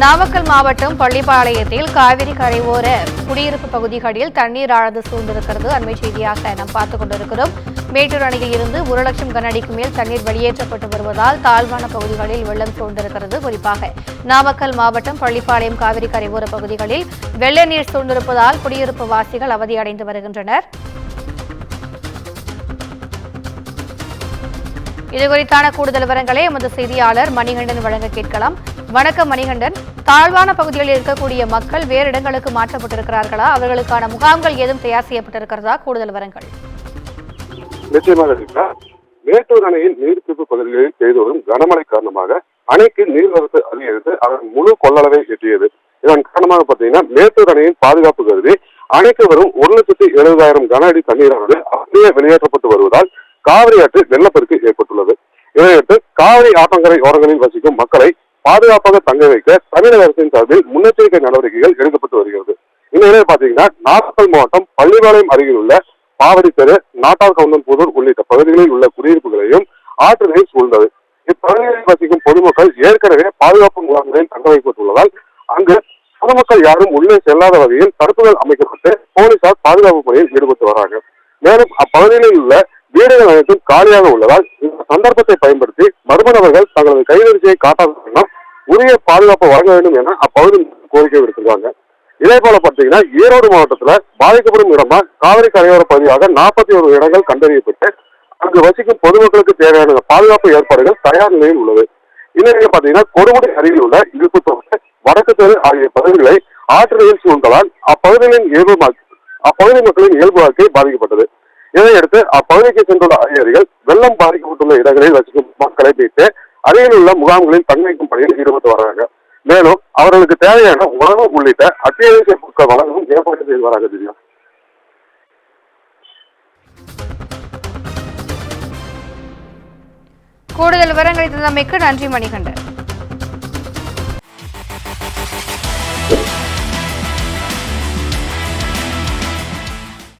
நாமக்கல் மாவட்டம் பள்ளிப்பாளையத்தில் காவிரி கரையோர குடியிருப்பு பகுதிகளில் தண்ணீர் ஆழ்ந்து சூழ்ந்திருக்கிறது. அண்மை செய்தியாக நாம் பார்த்துக் கொண்டிருக்கிறோம். மேட்டூர் அணையில் இருந்து ஒரு லட்சம் கனஅடிக்கு மேல் தண்ணீர் வெளியேற்றப்பட்டு வருவதால் தாழ்வான பகுதிகளில் வெள்ளம் சூழ்ந்திருக்கிறது. குறிப்பாக நாமக்கல் மாவட்டம் பள்ளிப்பாளையம் காவிரி கரையோர பகுதிகளில் வெள்ள நீர் சூழ்ந்திருப்பதால் குடியிருப்பு வாசிகள் அவதியடைந்து வருகின்றனர். இது குறித்தான கூடுதல் விவரங்களை எமது செய்தியாளர் மணிகண்டன் வழங்க கேட்கலாம். வணக்கம் மணிகண்டன். தாழ்வான பகுதிகளில் இருக்கக்கூடிய மக்கள் வேறு இடங்களுக்கு மாற்றப்பட்டிருக்கிறார்களா? அவர்களுக்கான முகாம்கள் ஏதும் தயார் செய்யப்பட்டிருக்கிறதா? கூடுதல் விவரங்கள். நிச்சயமாக மேட்டூர் அணையின் நீர்ப்பிடிப்பு பகுதிகளில் பெய்து வரும் கனமழை காரணமாக அணைக்கு நீர்வரத்து அதிகரித்து அதன் முழு கொள்ளளவை எட்டியது. இதன் காரணமாக பார்த்தீங்கன்னா மேட்டூர் அணையின் பாதுகாப்பு கருதி அணைக்கு வரும் ஒரு லட்சத்தி எழுபதாயிரம் கன அடி தண்ணீரானது அப்படியே வெளியேற்றப்பட்டு வருவதால் காவிரி ஆற்றில் வெள்ளப்பெருக்கு ஏற்பட்டுள்ளது. இதையடுத்து காவிரி ஆற்றங்கரை ஓரங்களில் வசிக்கும் மக்களை பாதுகாப்பாக தங்க வைக்க தமிழக அரசின் சார்பில் முன்னெச்சரிக்கை நடவடிக்கைகள் எடுக்கப்பட்டு வருகிறது. இந்த நிலையில் பாத்தீங்கன்னா நாமக்கல் மாவட்டம் பள்ளிபாளையம் அருகில் உள்ள பாவடி தெரு நாட்டார் கவுந்தன்புதூர் உள்ளிட்ட பகுதிகளில் உள்ள குடியிருப்புகளையும் ஆற்று நீர் சூழ்ந்தது. இப்பகுதிகளில் வசிக்கும் பொதுமக்கள் ஏற்கனவே பாதுகாப்பு முகாம்களில் தங்க வைக்கப்பட்டுள்ளதால் அங்கு பொதுமக்கள் யாரும் உள்ளே செல்லாத வகையில் தடுப்புகள் அமைக்கப்பட்டு போலீசார் பாதுகாப்பு பணியில் ஈடுபட்டு வராங்க. மேலும் அப்பகுதியில் உள்ள வீடுகள் அனைத்தும் காலியாக உள்ளதால் இந்த சந்தர்ப்பத்தை பயன்படுத்தி மர்ம நபர்கள் தங்களது கைவரிசையை காட்டாத உரிய பாதுகாப்பு வழங்க வேண்டும் என அப்பகுதி கோரிக்கை விடுத்திருக்காங்க. இதே போல பாத்தீங்கன்னா ஈரோடு மாவட்டத்துல பாதிக்கப்படும் இடமா காவிரி கரையோர பகுதியாக நாற்பத்தி ஒரு இடங்கள் கண்டறியப்பட்டு அங்கு வசிக்கும் பொதுமக்களுக்கு தேவையான பாதுகாப்பு ஏற்பாடுகள் தயார் நிலையில் உள்ளது. இந்நிலையில் பாத்தீங்கன்னா கொடுமுடி அருகில் உள்ள இழுப்புத்தோட்டை வடக்கு தெரு ஆகிய பகுதிகளை ஆற்று நிகழ்ச்சி சூழ்ந்ததால் அப்பகுதிகளின் இயல்பு அப்பகுதி மக்களின் இயல்பு வாழ்க்கை பாதிக்கப்பட்டது. இதையடுத்து அப்பகுதிக்கு சென்றுள்ள அதிகாரிகள் வெள்ளம் பாதிக்கப்பட்டுள்ள இடங்களில் வசிக்கும் மக்களை மீட்டு அருகில் உள்ள முகாம்களில் தங்கிக்கும் பணியில் ஈடுபட்டு வராங்க மேலும் அவர்களுக்கு தேவையான உணவு உள்ளிட்ட அத்தியாவசிய பொருட்கள் வழங்கவும் ஏற்பாடு செய்து வராங்க திவ்யா. கூடுதல் விவரங்களை தந்தமைக்கு நன்றி மணிகண்டன்.